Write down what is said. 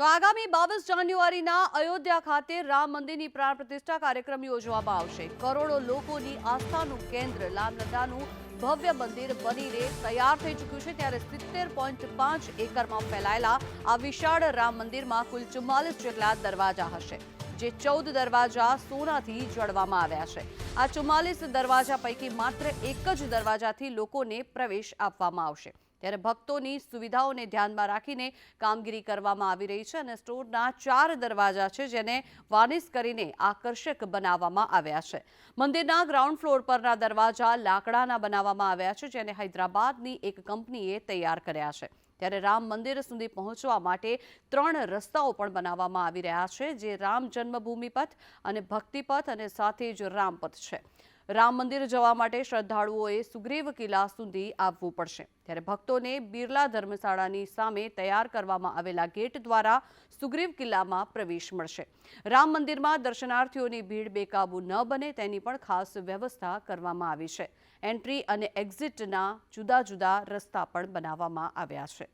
તો આગામી બાવીસ જાન્યુઆરીના અયોધ્યા ખાતે રામ મંદિરની પ્રાણ પ્રતિષ્ઠા કાર્યક્રમ યોજવામાં આવશે. કરોડો લોકોની આસ્થાનું કેન્દ્ર લામલતાનું ભવ્ય મંદિર બનીને તૈયાર થઈ ચૂક્યું છે. ત્યારે સિત્તેર પોઈન્ટ પાંચ એકરમાં ફેલાયેલા આ વિશાળ રામ મંદિરમાં કુલ ચુમ્માલીસ જેટલા દરવાજા હશે, જે ચૌદ દરવાજા સોનાથી જડવામાં આવ્યા છે. આ ચુમ્માલીસ દરવાજા પૈકી માત્ર એક જ દરવાજાથી લોકોને પ્રવેશ આપવામાં આવશે. ત્યારે ભક્તોની સુવિધાઓને ધ્યાનમાં રાખીને કામગીરી કરવામાં આવી રહી છે અને સ્ટોરના ચાર દરવાજા છે જેને વાર્નિશ કરીને આકર્ષક બનાવવામાં આવ્યા છે. મંદિરના ગ્રાઉન્ડ ફ્લોર પરના દરવાજા લાકડાના બનાવવામાં આવ્યા છે, જેને હૈદરાબાદની એક કંપનીએ તૈયાર કર્યા છે. ત્યારે રામ મંદિર સુધી પહોંચવા માટે ત્રણ રસ્તાઓ પણ બનાવવામાં આવી રહ્યા છે, જે રામ જન્મભૂમિ પથ અને ભક્તિપથ અને સાથે જ રામપથ છે. રામ મંદિર જવા માટે શ્રદ્ધાળુઓએ સુગ્રીવ કિલ્લા સુધી આવવું પડશે. ત્યારે ભક્તોને બિરલા ધર્મશાળાની સામે તૈયાર કરવામાં આવેલા ગેટ દ્વારા સુગ્રીવ કિલ્લામાં પ્રવેશ મળશે. રામ મંદિરમાં દર્શનાર્થીઓની ભીડ બેકાબુ ન બને તેની પણ ખાસ વ્યવસ્થા કરવામાં આવી છે. એન્ટ્રી અને એક્ઝિટના જુદા જુદા રસ્તા પણ બનાવવામાં આવ્યા છે.